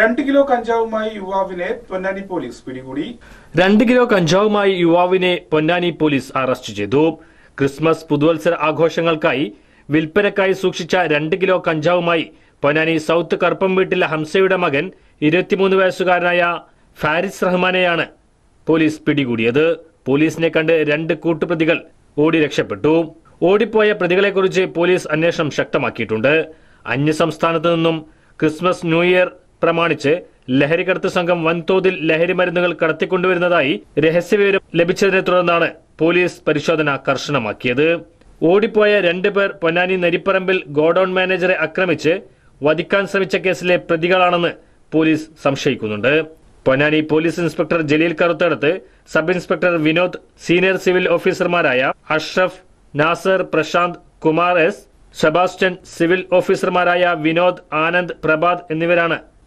രണ്ട് കിലോ കഞ്ചാവുമായി യുവാവിനെ പൊന്നാനി പോലീസ് പിടികൂടി. രണ്ട് കിലോ കഞ്ചാവുമായി യുവാവിനെ പൊന്നാനി പോലീസ് അറസ്റ്റ് ചെയ്തു. ക്രിസ്മസ് പുതുവത്സര ആഘോഷങ്ങൾക്കായി വിൽപ്പനക്കായി സൂക്ഷിച്ച രണ്ട് കിലോ കഞ്ചാവുമായി പൊന്നാനി സൗത്ത് കറുപ്പം വീട്ടിലെ ഹംസയുടെ മകൻ ഇരുപത്തിമൂന്ന് വയസ്സുകാരനായ ഫാരിസ് റഹ്മാനെയാണ് പോലീസ് പിടികൂടിയത്. പോലീസിനെ കണ്ട് രണ്ട് കൂട്ടുപ്രതികൾ ഓടി രക്ഷപ്പെട്ടു. ഓടിപ്പോയ പ്രതികളെക്കുറിച്ച് പോലീസ് അന്വേഷണം ശക്തമാക്കിയിട്ടുണ്ട്. അന്യസംസ്ഥാനത്തു നിന്നും ക്രിസ്മസ് ന്യൂ ഇയർ പ്രമാണിച്ച് ലഹരിക്കടത്ത് സംഘം വൻതോതിൽ ലഹരി മരുന്നുകൾ കടത്തിക്കൊണ്ടുവരുന്നതായി രഹസ്യവിവരം ലഭിച്ചതിനെ തുടർന്നാണ് പോലീസ് പരിശോധന കർശനമാക്കിയത്. ഓടിപ്പോയ രണ്ടുപേർ പൊന്നാനി നരിപ്പറമ്പിൽ ഗോഡൌൺ മാനേജറെ ആക്രമിച്ച് വധിക്കാൻ ശ്രമിച്ച കേസിലെ പ്രതികളാണെന്ന് police സംശയിക്കുന്നുണ്ട്. Ponnani police inspector Jaleel Karuthadath sub inspector Vinod senior civil ഓഫീസർമാരായ Ashraf Nasar Prashanth Kumar S Sebastian civil ഓഫീസർമാരായ വിനോദ് ആനന്ദ് പ്രഭാത് എന്നിവരാണ്